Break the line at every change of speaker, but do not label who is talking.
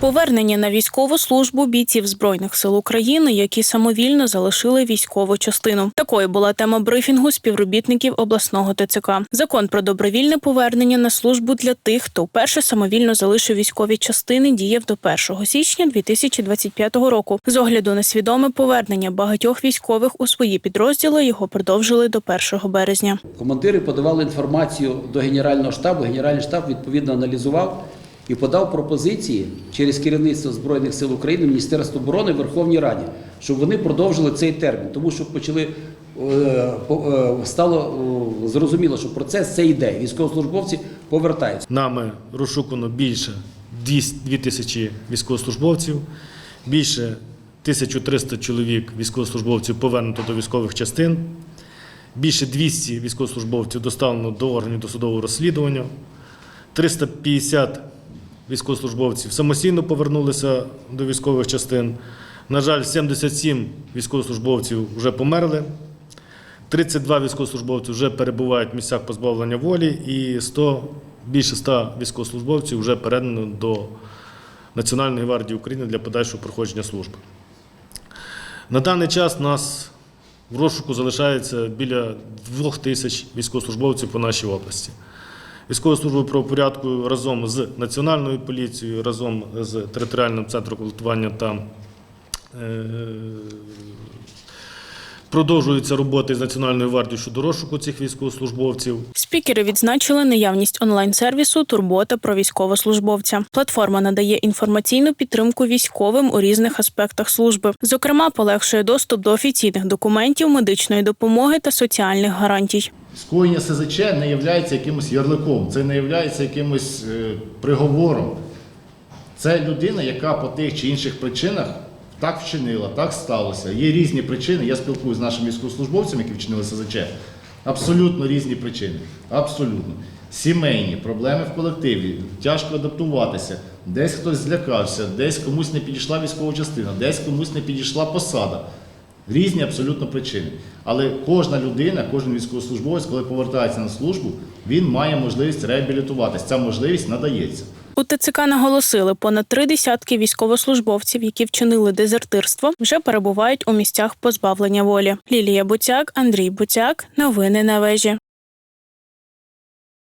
Повернення на військову службу бійців збройних сил України, які самовільно залишили військову частину. Такою була тема брифінгу співробітників обласного ТЦК. Закон про добровільне повернення на службу для тих, хто вперше самовільно залишив військові частини, діяв до 1 січня 2025 року. З огляду на свідоме повернення багатьох військових у свої підрозділи його продовжили до 1 березня.
Командири подавали інформацію до Генерального штабу. Генеральний штаб відповідно аналізував і подав пропозиції через керівництво Збройних сил України, Міністерство оборони Верховній Раді, щоб вони продовжили цей термін, тому що почали е, е, стало е, зрозуміло, що процес це йде. Військовослужбовці повертаються.
Нами розшукано більше 200 2 тисячі військовослужбовців, більше 1300 чоловік військовослужбовців повернуто до військових частин, більше 200 військовослужбовців доставлено до органів досудового розслідування, 350 військовослужбовців самостійно повернулися до військових частин. На жаль, 77 військовослужбовців вже померли. 32 військовослужбовці вже перебувають в місцях позбавлення волі, і 100, більше 100 військовослужбовців вже передано до Національної гвардії України для подальшого проходження служби. На даний час нас в розшуку залишається біля 2 тисяч військовослужбовців по нашій області. Військова служба правопорядку разом з Національною поліцією, разом з територіальним центром комплектування та е, Продовжуються роботи з Національною гвардією щодо розшуку цих військовослужбовців.
Спікери відзначили наявність онлайн-сервісу Турбота про військовослужбовця. Платформа надає інформаційну підтримку військовим у різних аспектах служби. Зокрема, полегшує доступ до офіційних документів, медичної допомоги та соціальних гарантій.
Скоєння СЗЧ не є якимось ярликом, це не є якимось е, приговором. Це людина, яка по тих чи інших причинах так вчинила, так сталося. Є різні причини. Я спілкуюся з нашими військовослужбовцями, які вчинили СЗЧ. Абсолютно різні причини. Абсолютно. Сімейні, проблеми в колективі, тяжко адаптуватися, десь хтось злякався, десь комусь не підійшла військова частина, десь комусь не підійшла посада. Різні абсолютно причини. Але кожна людина, кожен військовослужбовець, коли повертається на службу, він має можливість реабілітуватися. Ця можливість надається.
У ТЦК наголосили, понад три десятки військовослужбовців, які вчинили дезертирство, вже перебувають у місцях позбавлення волі. Лілія Буцяк, Андрій Буцяк. Новини на вежі.